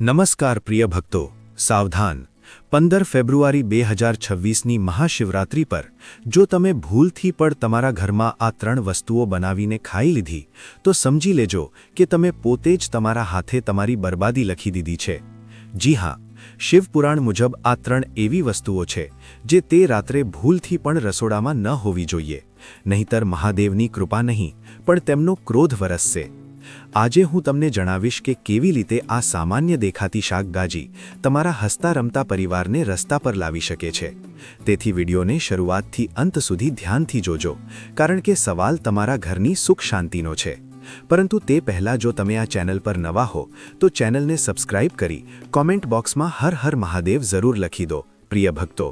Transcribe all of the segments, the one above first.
નમસ્કાર પ્રિય ભક્તો, સાવધાન. પંદર ફેબ્રુઆરી બે હજાર છવ્વીસની મહાશિવરાત્રિ પર, જો તમે ભૂલથી પણ તમારા ઘરમાં આ ત્રણ વસ્તુઓ બનાવીને ખાઈ લીધી, તો સમજી લેજો કે તમે પોતે જ તમારા હાથે તમારી બરબાદી લખી દીધી છે. જી હા, શિવપુરાણ મુજબ આ ત્રણ એવી વસ્તુઓ છે, જે તે રાત્રે ભૂલથી પણ રસોડામાં ન હોવી જોઈએ. નહીંતર મહાદેવની કૃપા નહીં, પણ તેમનો ક્રોધ વરસશે. આજે હું તમને જણાવીશ કે કેવી રીતે આ સામાન્ય દેખાતી શાકભાજી તમારા હસતા રમતા પરિવારને રસ્તા પર લાવી શકે છે. તેથી વિડીયોને શરૂઆતથી અંત સુધી ધ્યાનથી જોજો, કારણ કે સવાલ તમારા ઘરની સુખ શાંતિનો છે. પરંતુ તે પહેલાં જો તમે આ ચેનલ પર નવા હો, તો ચેનલને સબસ્ક્રાઇબ કરી કોમેન્ટ બોક્સમાં હર હર મહાદેવ જરૂર લખી દો. પ્રિય ભક્તો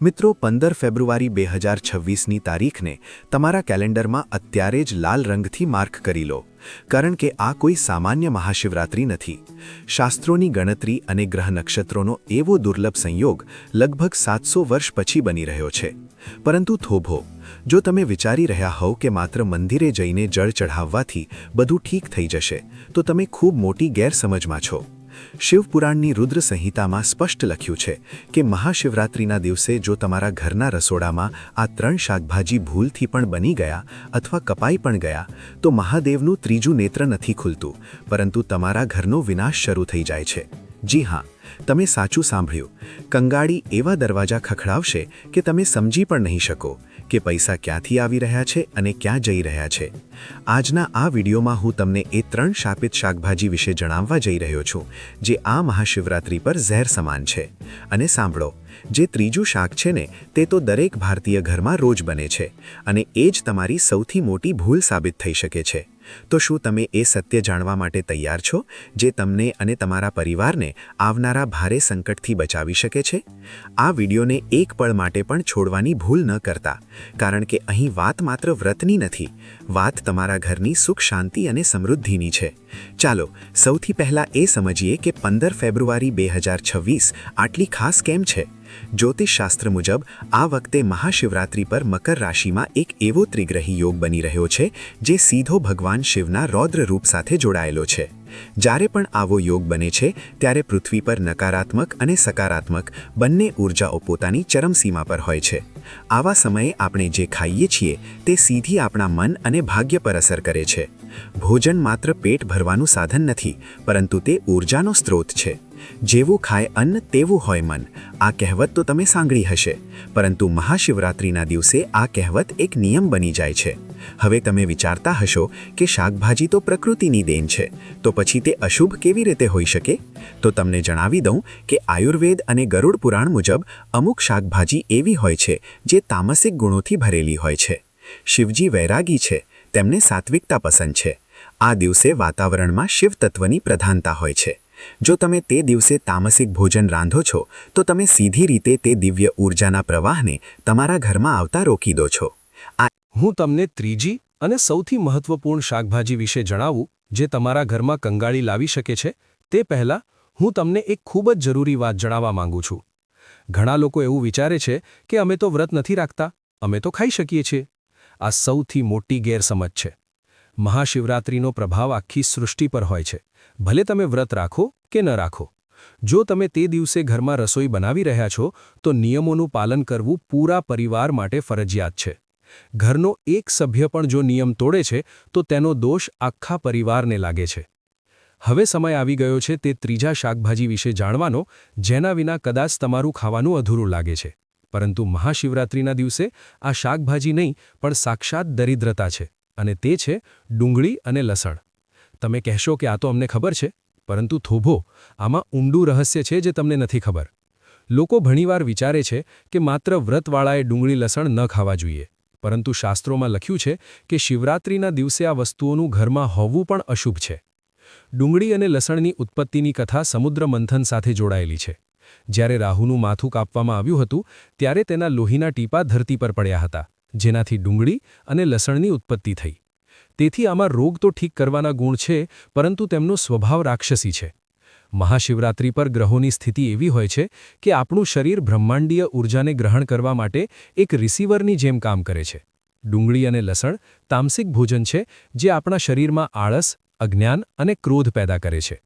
મિત્રો, પંદર ફેબ્રુઆરી બે હજાર છવ્વીસની તારીખને તમારા કેલેન્ડરમાં અત્યારે જ લાલ રંગથી માર્ક કરી લો, કારણ કે આ કોઈ સામાન્ય મહાશિવરાત્રિ નથી. શાસ્ત્રોની ગણતરી અને ગ્રહ નક્ષત્રોનો એવો દુર્લભ સંયોગ લગભગ સાતસો વર્ષ પછી બની રહ્યો છે. પરંતુ થોભો, જો તમે વિચારી રહ્યા હોવ કે માત્ર મંદિરે જઈને જળ ચઢાવવાથી બધું ઠીક થઈ જશે, તો તમે ખૂબ મોટી ગેરસમજમાં છો. શિવપુરાણની રુદ્ર સંહિતામાં સ્પષ્ટ લખ્યું છે કે મહાશિવરાત્રિના દિવસે જો તમારા ઘરના રસોડામાં આ ત્રણ શાકભાજી ભૂલથી પણ બની ગયા અથવા કપાઈ પણ ગયા, તો મહાદેવનું ત્રીજું નેત્ર નથી ખુલતું, પરંતુ તમારા ઘરનો વિનાશ શરૂ થઈ જાય છે. જી હા, તમે સાચું સાંભળ્યું. કંગાળી એવા દરવાજા ખખડાવશે કે તમે સમજી પણ નહીં શકો કે પૈસા ક્યાંથી આવી રહ્યા છે અને ક્યાં જઈ રહ્યા છે. આજના આ વિડીયોમાં હું તમને એ ત્રણ શાપિત શાકભાજી વિશે જણાવવા જઈ રહ્યો છું, જે આ મહાશિવરાત્રિ પર ઝેર સમાન છે. અને સાંભળો, જે ત્રીજું શાક છે ને, તે તો દરેક ભારતીય ઘરમાં રોજ બને છે, અને એ જ તમારી સૌથી મોટી ભૂલ સાબિત થઈ શકે છે. તો શું તમે એ સત્ય જાણવા માટે તૈયાર છો, જે તમને અને તમારા પરિવારને આવનારા ભારે સંકટથી બચાવી શકે છે? આ વિડીયોને એક પળ માટે પણ છોડવાની ભૂલ ન કરતા, કારણ કે અહીં વાત માત્ર વ્રતની નથી વાત તમારા ઘરની સુખ, શાંતિ અને સમૃદ્ધિની છે. ચાલો, સૌથી પહેલાં એ સમજીએ કે પંદર ફેબ્રુઆરી બે હજાર છવ્વીસ આટલી ખાસ કેમ છે? જ્યોતિષશાસ્ત્ર મુજબ, આ વખતે મહાશિવરાત્રિ પર મકર રાશિમાં એક એવો ત્રિગ્રહી યોગ બની રહ્યો છે, જે સીધો ભગવાન શિવના રૌદ્ર રૂપ સાથે જોડાયેલો છે. જ્યારે પણ આવો યોગ બને છે, ત્યારે પૃથ્વી પર નકારાત્મક અને સકારાત્મક બંને ઊર્જાઓ પોતાની ચરમસીમા પર હોય છે. આવા સમયે આપણે જે ખાઈએ છીએ તે સીધી આપણા મન અને ભાગ્ય પર અસર કરે છે. ભોજન માત્ર પેટ ભરવાનું સાધન નથી, પરંતુ તે ઊર્જાનો સ્ત્રોત છે. જેવું ખાય અન્ન, તેવું હોય મન. આ કહેવત તો તમે સાંભળી હશે. પરંતુ મહાશિવરાત્રિના દિવસે આ કહેવત એક નિયમ બની જાય છે. હવે તમે વિચારતા હશો કે શાકભાજી તો પ્રકૃતિની દેન છે, તો પછી તે અશુભ કેવી રીતે હોઈ શકે? તો તમને જણાવી દઉં કે આયુર્વેદ અને ગરુડ પુરાણ મુજબ અમુક શાકભાજી એવી હોય છે જે તામસિક ગુણોથી ભરેલી હોય છે. શિવજી વૈરાગી છે, તેમને સાત્વિકતા પસંદ છે. આ દિવસે વાતાવરણમાં શિવ તત્વની પ્રધાનતા હોય છે. જો તમે તે દિવસે તામસિક ભોજન રાંધો છો, તો તમે સીધી રીતે તે દિવ્ય ઊર્જાના પ્રવાહને તમારા ઘરમાં આવતા રોકી દો છો. આ હું તમને ત્રીજી અને સૌથી મહત્વપૂર્ણ શાકભાજી વિશે જણાવું, જે તમારા ઘરમાં કંગાળી લાવી શકે છે, તે પહેલાં હું તમને એક ખૂબ જ જરૂરી વાત જણાવવા માંગુ છું. ઘણા લોકો એવું વિચારે છે કે અમે તો વ્રત નથી રાખતા, અમે તો ખાઈ શકીએ છીએ. આ સૌથી મોટી ગેરસમજ છે. મહાશિવરાત્રિનો પ્રભાવ આખી સૃષ્ટિ પર હોય છે. ભલે તમે વ્રત રાખો કે ન રાખો. જો તમે તે દિવસે ઘરમાં રસોઈ બનાવી રહ્યા છો, તો નિયમોનું પાલન કરવું પૂરા પરિવાર માટે ફરજિયાત છે. ઘરનો એક સભ્ય પણ જો નિયમ તોડે છે, તો તેનો દોષ આખા પરિવારને લાગે છે. હવે સમય આવી ગયો છે તે ત્રીજા શાકભાજી વિશે જાણવાનો, જેના વિના કદાચ તમારું ખાવાનું અધૂરું લાગે છે. પરંતુ મહાશિવરાત્રિના દિવસે આ શાકભાજી નહીં, પણ સાક્ષાત દરિદ્રતા છે, અને તે છે ડુંગળી અને લસણ. તમે કહેશો કે આ તો અમને ખબર છે, પરંતુ થોભો, આમાં ઊંડું રહસ્ય છે જે તમને નથી ખબર. લોકો ઘણીવાર વિચારે છે કે માત્ર વ્રતવાળાએ ડુંગળી લસણ ન ખાવા જોઈએ. પરંતુ શાસ્ત્રોમાં લખ્યું છે કે શિવરાત્રિના દિવસે આ વસ્તુઓનું ઘરમાં હોવું પણ અશુભ છે. ડુંગળી અને લસણની ઉત્પત્તિની કથા સમુદ્ર મંથન સાથે જોડાયેલી છે. જ્યારે રાહુનું માથું કાપવામાં આવ્યું હતું, ત્યારે તેના લોહીના ટીપા ધરતી પર પડ્યા હતા, જેનાથી ડુંગળી અને લસણની ઉત્પત્તિ થઈ. તેથી આમાં રોગ તો ઠીક કરવાના ગુણ છે, પરંતુ તેમનો સ્વભાવ રાક્ષસી છે. મહાશિવરાત્રિ પર ગ્રહોની સ્થિતિ એવી હોય છે કે આપણું શરીર બ્રહ્માંડીય ઉર્જાને ગ્રહણ કરવા માટે એક રિસીવરની જેમ કામ કરે છે. ડુંગળી અને લસણ તામસિક ભોજન છે જે આપણા શરીરમાં આળસ, અજ્ઞાન અને ક્રોધ પેદા કરે છે.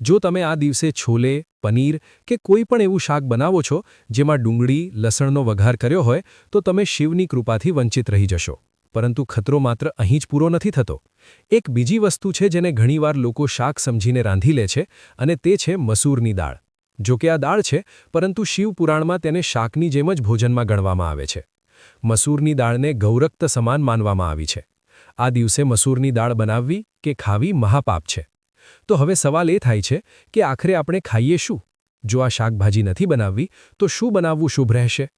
જો તમે આ દિવસે છોલે, પનીર કે કોઈ પણ એવું શાક બનાવો છો જેમાં ડુંગળી, લસણનો વઘાર કર્યો હોય તો તમે શિવની કૃપાથી વંચિત રહી જશો. પરંતુ ખતરો માત્ર અહીં જ પૂરો નથી થતો. એક બીજી વસ્તુ છે જેને ઘણીવાર લોકો શાક સમજીને રાંધી લે છે, અને તે છે મસૂરની દાળ. જો કે આ દાળ છે, પરંતુ શિવપુરાણમાં તેને શાકની જેમ જ ભોજનમાં ગણવામાં આવે છે. મસૂરની દાળને ગૌરક્ત સમાન માનવામાં આવી છે. આ દિવસે મસૂરની દાળ બનાવવી કે ખાવી મહાપાપ છે. તો હવે સવાલ એ થાય છે કે આખરે આપણે ખાઈએ શું? જો આ શાકભાજી નથી બનાવવી, તો શું બનાવવું શુભ રહેશે?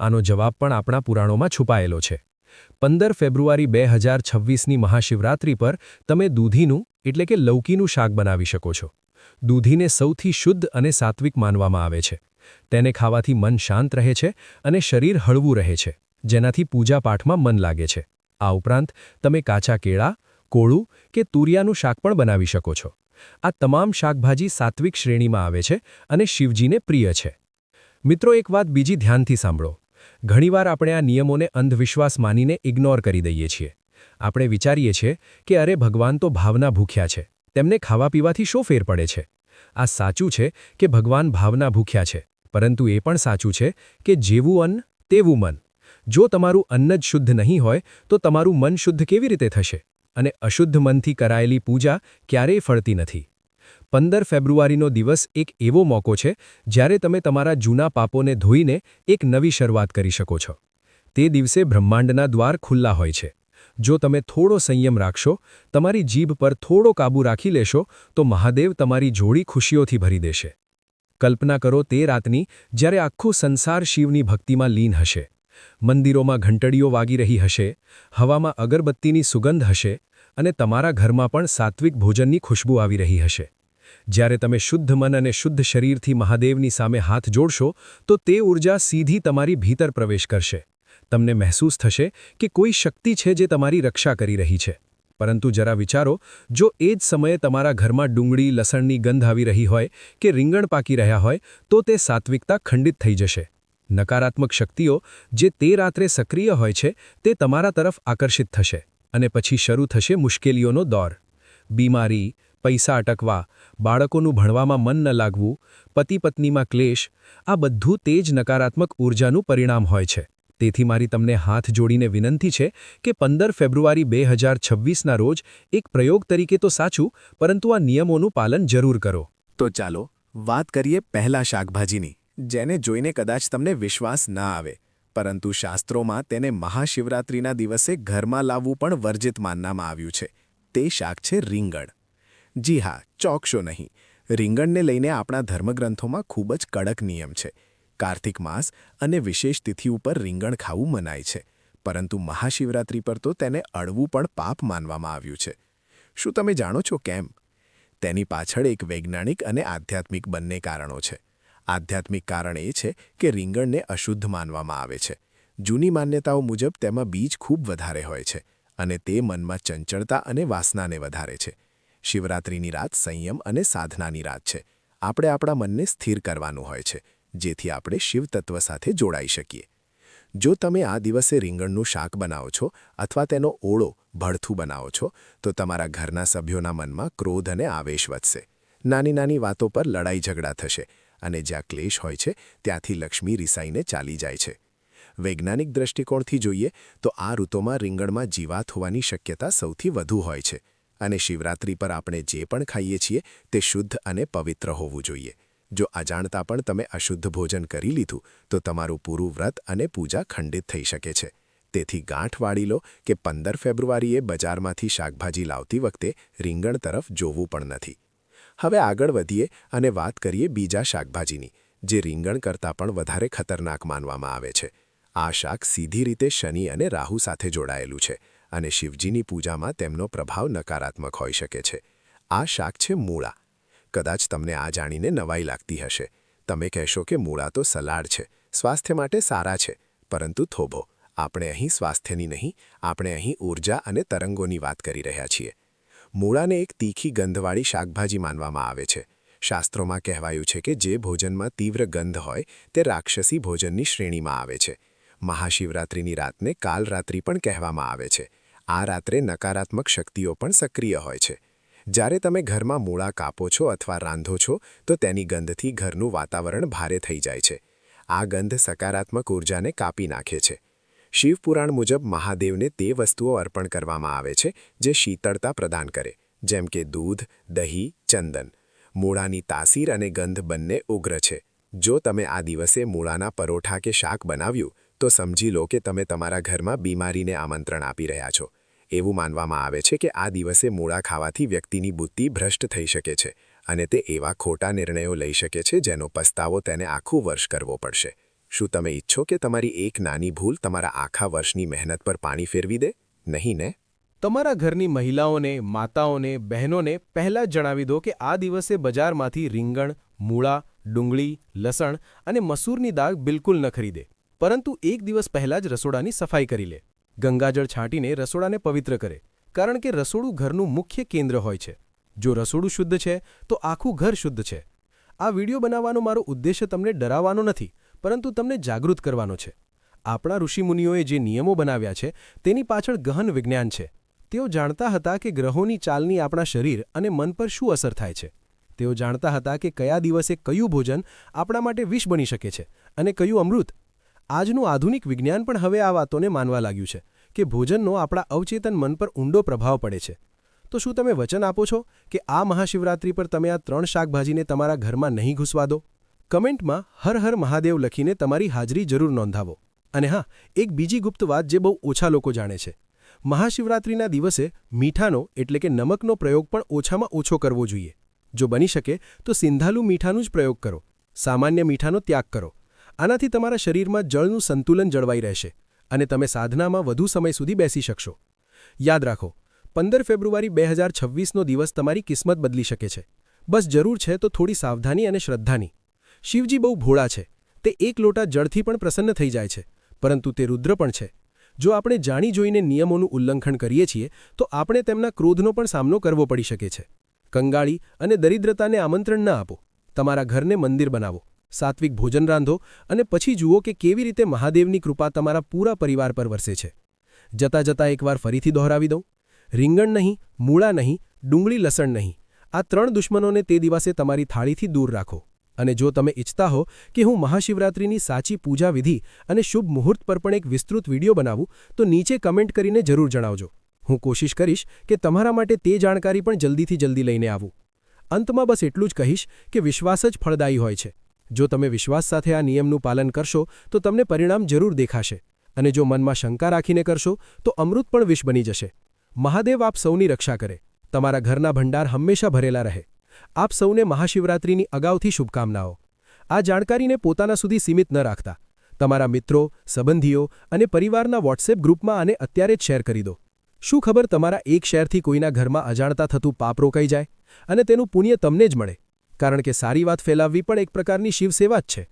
આનો જવાબ પણ આપણા પુરાણોમાં છુપાયેલો છે. પંદર ફેબ્રુઆરી બે હજાર છવ્વીસની મહાશિવરાત્રિ પર તમે દૂધીનું, એટલે કે લૌકીનું શાક બનાવી શકો છો. દૂધીને સૌથી શુદ્ધ અને સાત્વિક માનવામાં આવે છે. તેને ખાવાથી મન શાંત રહે છે અને શરીર હળવું રહે છે, જેનાથી પૂજાપાઠમાં મન લાગે છે. આ ઉપરાંત, તમે કાચા કેળા, કોળું કે તુરિયાનું શાક પણ બનાવી શકો છો. આ તમામ શાકભાજી સાત્વિક શ્રેણીમાં આવે છે અને શિવજીને પ્રિય છે. મિત્રો, એક વાત બીજી ધ્યાનથી સાંભળો. ઘણીવાર આપણે આ નિયમોને અંધવિશ્વાસ માનીને ઇગ્નોર કરી દઈએ છીએ. આપણે વિચારીએ છીએ કે અરે ભગવાન તો ભાવના ભૂખ્યા છે, તેમને ખાવા પીવાથી શો ફેર પડે છે? આ સાચું છે કે ભગવાન ભાવના ભૂખ્યા છે, પરંતુ એ પણ સાચું છે કે જેવું અન્ન, તેવું મન. જો તમારું અન્ન જ શુદ્ધ નહીં હોય, તો તમારું મન શુદ્ધ કેવી રીતે થશે? અને અશુદ્ધ મનથી કરાયેલી પૂજા ક્યારેય ફળતી નથી. પંદર ફેબ્રુઆરીનો દિવસ એક એવો મોકો છે, જ્યારે તમે તમારા જૂના પાપોને ધોઈને એક નવી શરૂઆત કરી શકો છો. તે દિવસે બ્રહ્માંડના દ્વાર ખુલ્લા હોય છે. જો તમે થોડો સંયમ રાખશો, તમારી જીભ પર થોડો કાબૂ રાખી લેશો, તો મહાદેવ તમારી જોડી ખુશીઓથી ભરી દેશે. કલ્પના કરો તે રાતની જ્યારે આખું સંસાર શિવની ભક્તિમાં લીન હશે. મંદિરોમાં ઘંટડીઓ વાગી રહી હશે, હવામાં અગરબત્તીની સુગંધ હશે અને તમારા ઘરમાં પણ સાત્વિક ભોજનની ખુશ્બુ આવી રહી હશે. જ્યારે તમે શુદ્ધ મન અને શુદ્ધ શરીરથી મહાદેવની સામે હાથ જોડશો, તો તે ઊર્જા સીધી તમારી ભીતર પ્રવેશ કરશે. તમને મહેસૂસ થશે કે કોઈ શક્તિ છે જે તમારી રક્ષા કરી રહી છે. પરંતુ જરા વિચારો, જો એ જ સમયે તમારા ઘરમાં ડુંગળી, લસણની ગંધ આવી રહી હોય કે રીંગણ પાકી રહ્યા હોય, તો તે સાત્વિકતા ખંડિત થઈ જશે. નકારાત્મક શક્તિઓ જે તે રાત્રે સક્રિય હોય છે, તે તમારા તરફ આકર્ષિત થશે અને પછી શરૂ થશે મુશ્કેલીઓનો દોર. બીમારી પૈસા અટકવા, બાળકોનું ભણવામાં મન ન લાગવું પતિ પત્નીમાં ક્લેશ, આ બધું તે જ નકારાત્મક ઊર્જાનું પરિણામ હોય છે. તેથી મારી તમને હાથ જોડીને વિનંતી છે કે પંદર ફેબ્રુઆરી બે હજાર છવ્વીસના રોજ એક પ્રયોગ તરીકે તો સાચું, પરંતુ આ નિયમોનું પાલન જરૂર કરો. તો ચાલો, વાત કરીએ પહેલા શાકભાજીની, જેને જોઈને કદાચ તમને વિશ્વાસ ના આવે. પરંતુ શાસ્ત્રોમાં તેને મહાશિવરાત્રિના દિવસે ઘરમાં લાવવું પણ વર્જિત માનવામાં આવ્યું છે. તે શાક છે રીંગણ. જી હા ચોકશો નહીં. રીંગણને લઈને આપણા ધર્મગ્રંથોમાં ખૂબ જ કડક નિયમ છે. કાર્તિક માસ અને વિશેષ તિથિ ઉપર રીંગણ ખાવું મનાય છે. પરંતુ મહાશિવરાત્રિ પર તો તેને અડવું પણ પાપ માનવામાં આવ્યું છે. શું તમે જાણો છો કેમ? તેની પાછળ એક વૈજ્ઞાનિક અને આધ્યાત્મિક બંને કારણો છે. આધ્યાત્મિક કારણ એ છે કે રીંગણને અશુદ્ધ માનવામાં આવે છે. જૂની માન્યતાઓ મુજબ તેમાં બીજ ખૂબ વધારે હોય છે અને તે મનમાં ચંચળતા અને વાસનાને વધારે છે. શિવરાત્રિની રાત સંયમ અને સાધનાની રાત છે. આપણે આપણા મનને સ્થિર કરવાનું હોય છે, જેથી આપણે શિવતત્વ સાથે જોડાઈ શકીએ. જો તમે આ દિવસે રીંગણનું શાક બનાવો છો અથવા તેનો ઓળો ભડથું બનાવો છો, તો તમારા ઘરના સભ્યોના મનમાં ક્રોધ અને આવેશ વધશે. નાની નાની વાતો પર લડાઈ ઝઘડા થશે અને જ્યાં ક્લેશ હોય છે, ત્યાંથી લક્ષ્મી રિસાઈને ચાલી જાય છે. વૈજ્ઞાનિક દ્રષ્ટિકોણથી જોઈએ, તો આ ઋતુમાં રીંગણમાં જીવાત હોવાની શક્યતા સૌથી વધુ હોય છે. અને શિવરાત્રિ પર આપણે જે પણ ખાઈએ છીએ તે શુદ્ધ અને પવિત્ર હોવું જોઈએ. જો અજાણતા પણ તમે અશુદ્ધ ભોજન કરી લીધું, તો તમારું પૂરું વ્રત અને પૂજા ખંડિત થઈ શકે છે. તેથી ગાંઠ વાળી લો કે પંદર ફેબ્રુઆરીએ બજારમાંથી શાકભાજી લાવતી વખતે રીંગણ તરફ જોવું પણ નથી. હવે આગળ વધીએ અને વાત કરીએ બીજા શાકભાજીની, જે રીંગણ કરતાં પણ વધારે ખતરનાક માનવામાં આવે છે. આ શાક સીધી રીતે શનિ અને રાહુ સાથે જોડાયેલું છે. અને શિવજીની પૂજામાં તેમનો પ્રભાવ નકારાત્મક હોઈ શકે છે. આ શાક છે મૂળા. કદાચ તમને આ જાણીને નવાઈ લાગતી હશે. તમે કહેશો કે મૂળા તો સલાડ છે, સ્વાસ્થ્ય માટે સારા છે, પરંતુ થોભો, આપણે અહીં સ્વાસ્થ્યની નહીં, આપણે અહીં ઊર્જા અને તરંગોની વાત કરી રહ્યા છીએ. મૂળાને એક તીખી ગંધવાળી શાકભાજી માનવામાં આવે છે. શાસ્ત્રોમાં કહેવાયું છે કે જે ભોજનમાં તીવ્ર ગંધ હોય, તે રાક્ષસી ભોજનની શ્રેણીમાં આવે છે. મહાશિવરાત્રિની રાતને કાલરાત્રિ પણ કહેવામાં આવે છે. આ રાત્રે નકારાત્મક શક્તિઓ પણ સક્રિય હોય છે. જ્યારે તમે ઘરમાં મૂળા કાપો છો અથવા રાંધો છો, તો તેની ગંધથી ઘરનું વાતાવરણ ભારે થઈ જાય છે. આ ગંધ સકારાત્મક ઉર્જાને કાપી નાખે છે. શિવપુરાણ મુજબ મહાદેવને તે વસ્તુઓ અર્પણ કરવામાં આવે છે, જે શીતળતા પ્રદાન કરે, જેમ કે દૂધ, દહીં, ચંદન. મૂળાની તાસીર અને ગંધ બંને ઉગ્ર છે. જો તમે આ દિવસે મૂળાના પરોઠા કે શાક બનાવ્યું, તો સમજી લો કે તમે તમારા ઘરમાં બીમારીને આમંત્રણ આપી રહ્યા છો. એવું માનવામાં આવે છે કે આ દિવસે મૂળા ખાવાથી વ્યક્તિની બુદ્ધિ ભ્રષ્ટ થઈ શકે છે અને તે એવા ખોટા નિર્ણયો લઈ શકે છે જેનો પસ્તાવો તેને આખું વર્ષ કરવો પડશે. શું તમે ઈચ્છો કે તમારી એક નાની ભૂલ તમારા આખા વર્ષની મહેનત પર પાણી ફેરવી દે? નહીં ને? તમારા ઘરની મહિલાઓને, માતાઓને, બહેનોને પહેલાં જ જણાવી દો કે આ દિવસે બજારમાંથી રીંગણ, મૂળા, ડુંગળી, લસણ અને મસૂરની દાળ બિલકુલ ન ખરીદે. પરંતુ એક દિવસ પહેલાં જ રસોડાની સફાઈ કરી લે. ગંગાજળ છાંટીને રસોડાને પવિત્ર કરે, કારણ કે રસોડું ઘરનું મુખ્ય કેન્દ્ર હોય છે. જો રસોડું શુદ્ધ છે, તો આખું ઘર શુદ્ધ છે. આ વિડિયો બનાવવાનો મારો ઉદ્દેશ્ય તમને ડરાવવાનો નથી, પરંતુ તમને જાગૃત કરવાનો છે. આપણા ઋષિમુનિઓએ જે નિયમો બનાવ્યા છે, તેની પાછળ ગહન વિજ્ઞાન છે. તેઓ જાણતા હતા કે ગ્રહોની ચાલની આપણા શરીર અને મન પર શું અસર થાય છે. તેઓ જાણતા હતા કે કયા દિવસે કયું ભોજન આપણા માટે વિષ બની શકે છે અને કયું અમૃત આજનું આધુનિક વિજ્ઞાન પણ હવે આ વાતોને માનવા લાગ્યું છે કે ભોજનનો આપણા અવચેતન મન પર ઊંડો પ્રભાવ પડે છે. તો શું તમે વચન આપો છો કે આ મહાશિવરાત્રિ પર તમે આ ત્રણ શાકભાજીને તમારા ઘરમાં નહીં ઘૂસવા દો? કમેન્ટમાં હર હર મહાદેવ લખીને તમારી હાજરી જરૂર નોંધાવો. અને હા, એક બીજી ગુપ્ત વાત જે બહુ ઓછા લોકો જાણે છે. મહાશિવરાત્રિના દિવસે મીઠાનો એટલે કે નમકનો પ્રયોગ પણ ઓછામાં ઓછો કરવો જોઈએ. જો બની શકે તો સિંધાલુ મીઠાનું જ પ્રયોગ કરો. સામાન્ય મીઠાનો ત્યાગ કરો. આનાથી તમારા શરીરમાં જળનું સંતુલન જળવાઈ રહેશે અને તમે સાધનામાં વધુ સમય સુધી બેસી શકશો. યાદ રાખો, પંદર ફેબ્રુઆરી બે હજાર છવ્વીસનો દિવસ તમારી કિસ્મત બદલી શકે છે. બસ જરૂર છે તો થોડી સાવધાની અને શ્રદ્ધાની. શિવજી બહુ ભોળા છે, તે એક લોટા જળથી પણ પ્રસન્ન થઈ જાય છે, પરંતુ તે રુદ્ર પણ છે. જો આપણે જાણી જોઈને નિયમોનું ઉલ્લંઘન કરીએ છીએ, તો આપણે તેમના ક્રોધનો પણ સામનો કરવો પડી શકે છે. કંગાળી અને દરિદ્રતાને આમંત્રણ ન આપો. તમારા ઘરને મંદિર બનાવો. સાત્વિક ભોજન રાંધો અને પછી જુઓ કે કેવી રીતે મહાદેવની કૃપા તમારા પૂરા પરિવાર પર વરસે છે. જતા જતા એકવાર ફરીથી દોહરાવી દઉં. રીંગણ નહીં, મૂળા નહીં, ડુંગળી લસણ નહીં, આ ત્રણ દુશ્મનોને તે દિવસે તમારી થાળીથી દૂર રાખો. અને જો તમે ઈચ્છતા હો કે હું મહાશિવરાત્રિની સાચી પૂજા વિધિ અને શુભ મુહૂર્ત પર પણ એક વિસ્તૃત વીડિયો બનાવું, તો નીચે કમેન્ટ કરીને જરૂર જણાવજો. હું કોશિશ કરીશ કે તમારા માટે તે જાણકારી પણ જલ્દીથી જલ્દી લઈને આવું. અંતમાં બસ એટલું જ કહીશ કે વિશ્વાસ જ ફળદાયી હોય છે. જો તમે વિશ્વાસ સાથે આ નિયમનું પાલન કરશો, તો તમને પરિણામ જરૂર દેખાશે. અને જો મનમાં શંકા રાખીને કરશો, તો અમૃત પણ વિષ બની જશે. મહાદેવ આપ સૌની રક્ષા કરે. તમારા ઘરના ભંડાર હંમેશા ભરેલા રહે. આપ સૌને મહાશિવરાત્રિની અગાઉથી શુભકામનાઓ. આ જાણકારીને પોતાના સુધી સીમિત ન રાખતા. તમારા મિત્રો, સંબંધીઓ અને પરિવારના વોટ્સએપ ગ્રુપમાં આને અત્યારે જ શેર કરી દો. શું ખબર તમારા એક શેરથી કોઈના ઘરમાં અજાણતા થતું પાપ રોકાઈ જાય? અને તેનું પુણ્ય તમને જ મળે. કારણ કે સારી વાત ફેલાવવી પણ એક પ્રકારની શિવસેવા જ છે.